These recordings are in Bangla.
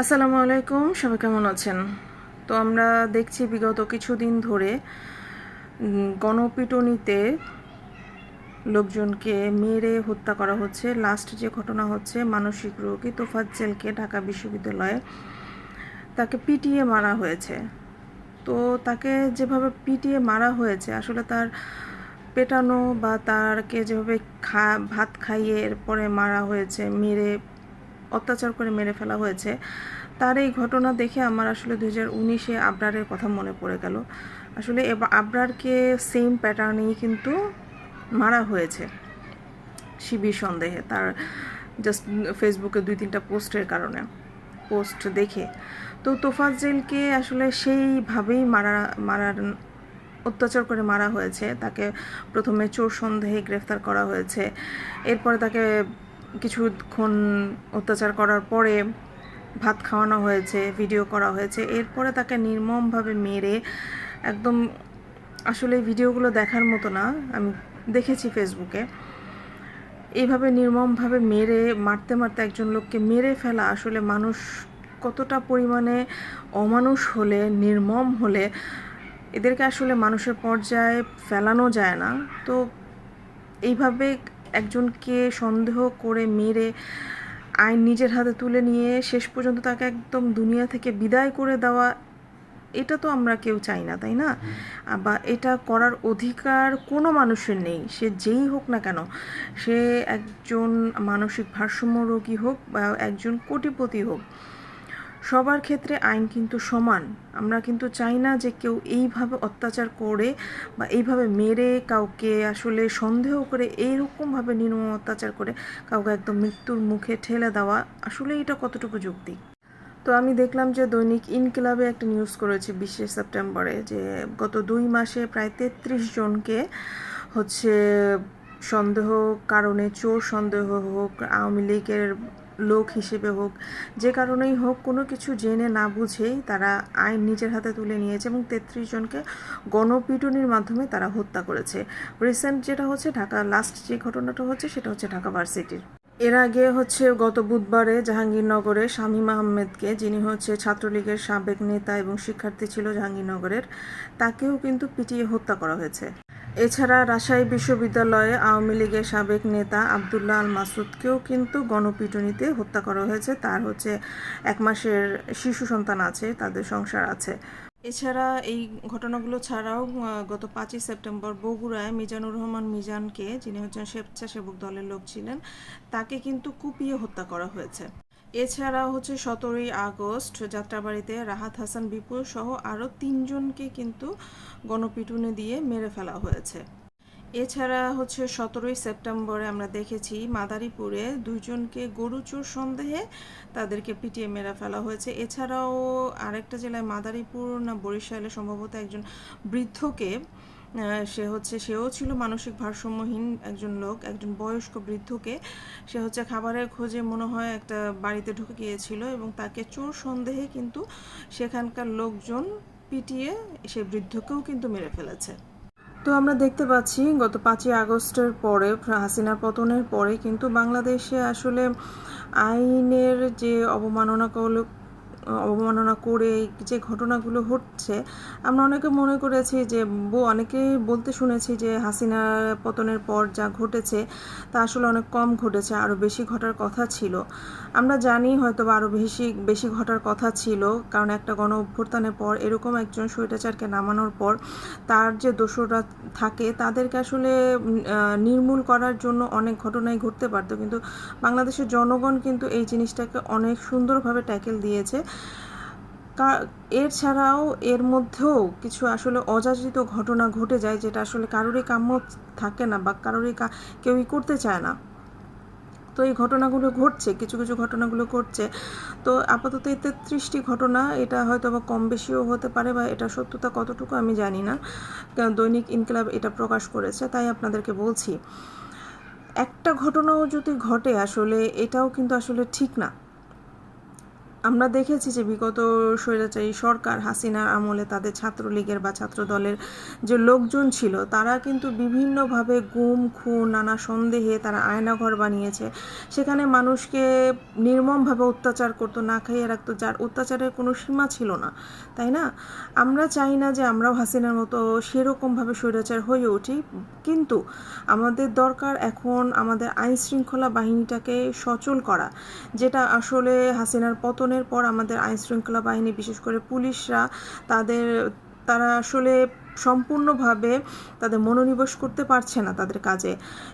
আসসালামু আলাইকুম, সবাই কেমন আছেন? তো আমরা দেখছি বিগত কিছুদিন ধরে গণপিটুনিতে লোকজনকে মেরে হত্যা করা হচ্ছে। লাস্ট যে ঘটনা হচ্ছে, মানসিক রোগী তোফাজ্জেলকে ঢাকা বিশ্ববিদ্যালয়ে তাকে পিটিয়ে মারা হয়েছে। তো তাকে যেভাবে পিটিয়ে মারা হয়েছে, আসলে তার পেটানো বা তারকে যেভাবে খা, ভাত খাইয়ে এরপরে মারা হয়েছে, মেরে অত্যাচার করে মেরে ফেলা হয়েছে। তার এই ঘটনা দেখে আমার আসলে দু হাজার উনিশে আবরারের কথা মনে পড়ে গেল। আসলে এবার আবরারকে সেম প্যাটার্নেই কিন্তু মারা হয়েছে শিবির সন্দেহে তার জাস্ট ফেসবুকে দুই তিনটা পোস্টের কারণে। পোস্ট দেখে। তো তোফাজ্জেলকে আসলে সেইভাবেই মারা, মারার অত্যাচার করে মারা হয়েছে। তাকে প্রথমে চোর সন্দেহে গ্রেফতার করা হয়েছে। এরপরে তাকে কিছুক্ষণ অত্যাচার করার পরে ভাত খাওয়ানো হয়েছে ভিডিও করা হয়েছে। এরপরে তাকে নির্মমভাবে মেরে একদম আসলে ভিডিওগুলো দেখার মতো না। আমি দেখেছি ফেসবুকে এইভাবে নির্মমভাবে মেরে, মারতে মারতে একজন লোককে মেরে ফেলা আসলে মানুষ কতটা পরিমাণে অমানুষ হলে, নির্মম হলে, এদেরকে আসলে মানুষের পর্যায়ে ফেলানো যায় না। তো এইভাবে একজনকে সন্দেহ করে মেরে আইন নিজের হাতে তুলে নিয়ে শেষ পর্যন্ত তাকে একদম দুনিয়া থেকে বিদায় করে দেওয়া এটা তো আমরা কেউ চাই না তাই না? বা এটা করার অধিকার কোনো মানুষের নেই সে যেই হোক না কেন সে একজন মানসিক ভারসাম্য রোগী হোক বা একজন কোটিপতি হোক সবার ক্ষেত্রে আইন কিন্তু সমান। আমরা কিন্তু চাই না যে কেউ এইভাবে অত্যাচার করে বা এইভাবে মেরে কাউকে আসলে সন্দেহ করে এইরকমভাবে নির্মম অত্যাচার করে কাউকে একদম মৃত্যুর মুখে ঠেলে দেওয়া আসলে এটা কতটুকু যুক্তি? তো আমি দেখলাম যে দৈনিক ইনকিলাবে একটা নিউজ করেছে বিশে সেপ্টেম্বরে যে গত দুই মাসে প্রায় তেত্রিশ জনকে হচ্ছে সন্দেহ কারণে চোর সন্দেহ হোক, আওয়ামী লীগের লোক হিসেবে হোক, যে কারণেই হোক, কোনো কিছু জেনে না বুঝেই তারা আইন নিজের হাতে তুলে নিয়েছে এবং তেত্রিশ জনকে গণপিটুনির মাধ্যমে তারা হত্যা করেছে। রিসেন্ট যেটা হচ্ছে ঢাকা, লাস্ট যে ঘটনাটা হচ্ছে সেটা হচ্ছে ঢাকা ভার্সিটির। এর আগে হচ্ছে গত বুধবারে জাহাঙ্গীরনগরে শামীম আহমেদকে, যিনি হচ্ছে ছাত্রলীগের সাবেক নেতা এবং শিক্ষার্থী ছিল জাহাঙ্গীরনগরের, তাকেও কিন্তু পিটিয়ে হত্যা করা হয়েছে। এছাড়া রাজশাহী বিশ্ববিদ্যালয়ে আওয়ামী লীগের সাবেক নেতা আবদুল্লাহ আল মাসুদকেও কিন্তু গণপিটুনিতে হত্যা করা হয়েছে। তার হচ্ছে এক মাসের শিশু সন্তান আছে, তাদের সংসার আছে। এছাড়া এই ঘটনাগুলো ছাড়াও গত পাঁচই সেপ্টেম্বর বগুড়ায় মিজানুর রহমান মিজানকে, যিনি হচ্ছেন স্বেচ্ছাসেবক দলের লোক ছিলেন, তাকে কিন্তু কুপিয়ে হত্যা করা হয়েছে। এছাড়া হচ্ছে সতেরোই আগস্ট যাত্রাবাড়িতে রাহাত হাসান বিপুল সহ আরও তিনজনকে কিন্তু গণপিটুনি দিয়ে মেরে ফেলা হয়েছে। এছাড়া হচ্ছে সতেরোই সেপ্টেম্বরে আমরা দেখেছি মাদারীপুরে দুইজনকে গরু চোর সন্দেহে তাদেরকে পিটিয়ে মেরে ফেলা হয়েছে। এছাড়াও আরেকটা জেলায় মাদারীপুর না বরিশালে সম্ভবত একজন বৃদ্ধকে সে হচ্ছে, সেও ছিল মানসিক ভারসাম্যহীন একজন লোক, একজন বয়স্ক বৃদ্ধকে। সে হচ্ছে খাবারের খোঁজে মনে হয় একটা বাড়িতে ঢুকে গিয়েছিল এবং তাকে চোর সন্দেহে কিন্তু সেখানকার লোকজন পিটিয়ে সে বৃদ্ধকেও কিন্তু মেরে ফেলেছে। তো আমরা দেখতে পাচ্ছি গত পাঁচই আগস্টের পরে হাসিনার পতনের পরে কিন্তু বাংলাদেশে আসলে আইনের যে অবমাননাগুলো অবমাননা করে যে ঘটনাগুলো ঘটছে আমরা অনেকে মনে করেছি যে, বো অনেকেই বলতে শুনেছি যে হাসিনা পতনের পর যা ঘটেছে, তা আসলে অনেক কম ঘটেছে আরও বেশি ঘটার কথা ছিল। আমরা জানি হয়তো বা আরও বেশি বেশি ঘটার কথা ছিল, কারণ একটা গণ অভ্যুত্থানের পর এরকম একজন স্বৈরাচারকে নামানোর পর তার যে দোষরা থাকে, তাদেরকে আসলে নির্মূল করার জন্য অনেক ঘটনাই ঘটতে পারতো। কিন্তু বাংলাদেশের জনগণ কিন্তু এই জিনিসটাকে অনেক সুন্দরভাবে ট্যাকেল দিয়েছে। এর ছাড়াও এর মধ্যেও কিছু আসলে অযাচিত ঘটনা ঘটে যায়, যেটা আসলে কারোরই কাম্য থাকে না বা কারোরই কেউই করতে চায় না। তো এই ঘটনাগুলো ঘটছে, কিছু কিছু ঘটনাগুলো ঘটছে। তো আপাতত এই তেত্রিশটি ঘটনা, এটা হয়তো বা কম বেশিও হতে পারে বা এটা সত্যতা কতটুকু আমি জানি না। দৈনিক ইনকিলাব এটা প্রকাশ করেছে, তাই আপনাদেরকে বলছি। একটা ঘটনাও যদি ঘটে আসলে, এটাও কিন্তু আসলে ঠিক না। আমরা দেখেছি যে বিগত স্বৈরাচারী সরকার হাসিনার আমলে তাদের ছাত্রলীগের বা ছাত্রদলের যে লোকজন ছিল, তারা কিন্তু বিভিন্নভাবে গুম, খুন, নানা সন্দেহে তারা আয়নাঘর বানিয়েছে। সেখানে মানুষকে নির্মমভাবে অত্যাচার করতো, না খাইয়ে রাখতো, যার অত্যাচারের কোনো সীমা ছিল না, তাই না? আমরা চাই না যে আমরাও হাসিনার মতো সেরকমভাবে স্বৈরাচার হয়ে উঠি, কিন্তু আমাদের দরকার এখন আমাদের আইন শৃঙ্খলা বাহিনীটাকে সচল করা, যেটা আসলে হাসিনার পতনের পর আমাদের আইনশৃঙ্খলা বাহিনী বিশেষ করে পুলিশরা তাদের তারা আসলে সম্পূর্ণভাবে তাদের মনোনিবেশ করতে পারছে না তাদের কাজে।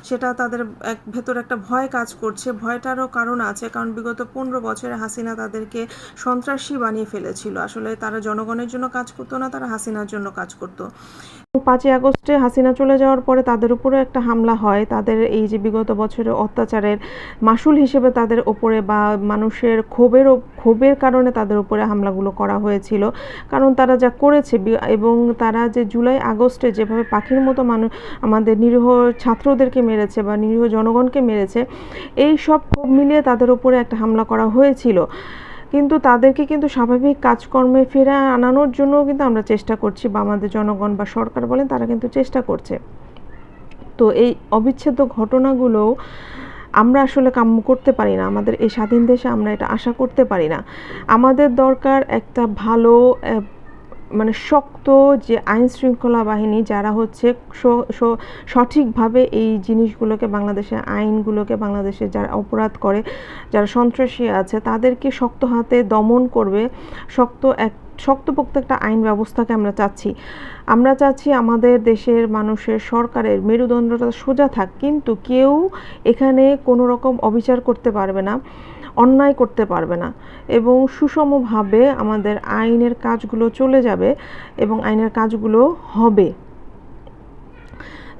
সেটা তাদের এক ভেতর একটা ভয় কাজ করছে। ভয়টারও কারণ আছে, কারণ বিগত পনেরো বছরে হাসিনা তাদেরকে সন্ত্রাসী বানিয়ে ফেলেছিল। আসলে তারা জনগণের জন্য কাজ করতো না, তারা হাসিনার জন্য কাজ করতো। পাঁচই আগস্টে হাসিনা চলে যাওয়ার পরে তাদের উপরে একটা হামলা হয়। তাদের এই যে বিগত বছরের অত্যাচারের মাসুল হিসেবে তাদের ওপরে বা মানুষের ক্ষোভের ক্ষোভের কারণে তাদের উপরে হামলাগুলো করা হয়েছিল। কারণ তারা যা করেছে এবং তারা যে জুলাই আগস্টে যেভাবে পাখির মতো মানুষ, আমাদের নিরীহ ছাত্রদেরকে মেরেছে বা নিরীহ জনগণকে মেরেছে, এই সব ক্ষোভ মিলিয়ে তাদের উপরে একটা হামলা করা হয়েছিল। কিন্তু তাদেরকে কিন্তু স্বাভাবিক কাজকর্মে ফেরা আনানোর জন্য কিন্তু আমরা চেষ্টা করছি বা আমাদের জনগণ বা সরকার বলেন তারা কিন্তু চেষ্টা করছে। তো এই অবিচ্ছেদ্য ঘটনাগুলো আমরা আসলে কাম্য করতে পারি না, আমাদের এই স্বাধীন দেশে আমরা এটা আশা করতে পারি না। আমাদের দরকার একটা ভালো মানে শক্ত যে আইন শৃঙ্খলা বাহিনী যারা হচ্ছে সঠিকভাবে এই জিনিসগুলোকে বাংলাদেশের আইনগুলোকে বাংলাদেশে যারা অপরাধ করে, যারা সন্ত্রাসী আছে, তাদেরকে শক্ত হাতে দমন করবে, শক্ত এক শক্তপোক্ত একটা আইন ব্যবস্থাকে আমরা চাচ্ছি। আমরা চাচ্ছি আমাদের দেশের মানুষের সরকারের মেরুদণ্ডটা সোজা থাক, কিন্তু কেউ এখানে কোনো রকম অবিচার করতে পারবে না, অন্যায় করতে পারবে না এবং সুষমভাবে আমাদের আইনের কাজগুলো চলে যাবে এবং আইনের কাজগুলো হবে।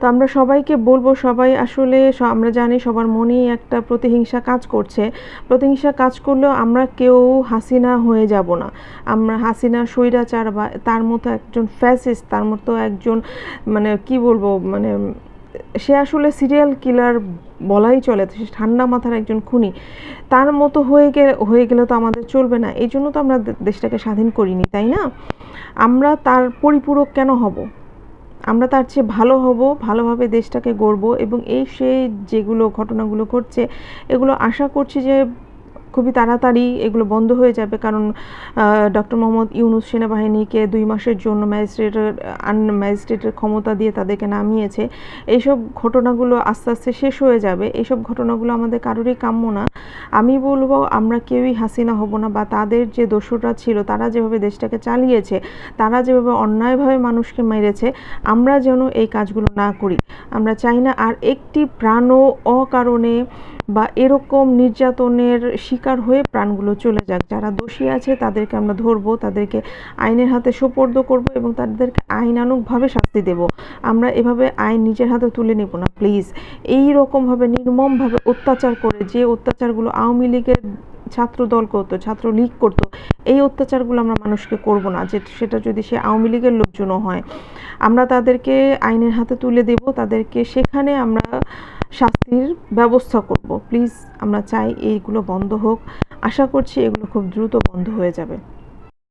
তো আমরা সবাইকে বলব, সবাই আসলে আমরা জানি সবার মনেই একটা প্রতিহিংসা কাজ করছে। প্রতিহিংসা কাজ করলেও আমরা কেউ হাসিনা হয়ে যাব না। আমরা হাসিনা, স্বৈরাচার বা তার মতো একজন ফ্যাসিস্ট তার মতো একজন মানে কি বলব মানে সে আসলে সিরিয়াল কিলার বলাই চলে, সে ঠান্ডা মাথার একজন খুনি। তার মতো হয়ে গেলে হয়ে গেলে তো আমাদের চলবে না। এই জন্য তো আমরা দেশটাকে স্বাধীন করিনি, তাই না? আমরা তার পরিপূরক কেন হব? আমরা তার চেয়ে ভালো হব, ভালোভাবে দেশটাকে গড়ব এবং এই সেই যেগুলো ঘটনাগুলো ঘটছে, এগুলো আশা করছি যে খুবই তাড়াতাড়ি এগুলো বন্ধ হয়ে যাবে। কারণ ডক্টর মোহাম্মদ ইউনুস সেনাবাহিনীকে দুই মাসের জন্য ম্যাজিস্ট্রেটের, আন ম্যাজিস্ট্রেটের ক্ষমতা দিয়ে তাদেরকে নামিয়েছে। এইসব ঘটনাগুলো আস্তে আস্তে শেষ হয়ে যাবে। এইসব ঘটনাগুলো আমাদের কারোরই কাম্য না। আমি বলব, আমরা কেউই হাসিনা হব না বা তাদের যে দোষরা ছিল, তারা যেভাবে দেশটাকে চালিয়েছে, তারা যেভাবে অন্যায়ভাবে মানুষকে মেরেছে, আমরা যেন এই কাজগুলো না করি। আমরা চাই না আর একটি প্রাণও অকারণে বা এরকম নির্যাতনের শিকার হয়ে প্রাণগুলো চলে যাক। যারা দোষী আছে, তাদেরকে আমরা ধরবো, তাদেরকে আইনের হাতে সোপর্দ করব এবং তাদেরকে আইনানুগভাবে শাস্তি দেব। আমরা এভাবে আইন নিজের হাতে তুলে নেব না প্লিজ এই রকমভাবে নির্মমভাবে অত্যাচার করে যে অত্যাচারগুলো আওয়ামী লীগের ছাত্র দল করতো, ছাত্র লীগ করতো, এই অত্যাচারগুলো আমরা মানুষকে করব না, যে সেটা যদি সে আওয়ামী লীগের লোকজনও হয়। আমরা তাদেরকে আইনের হাতে তুলে দেব, তাদেরকে সেখানে আমরা শাস্তির ব্যবস্থা করব। প্লিজ আমরা চাই এইগুলো বন্ধ হোক। আশা করছি এগুলো খুব দ্রুত বন্ধ হয়ে যাবে।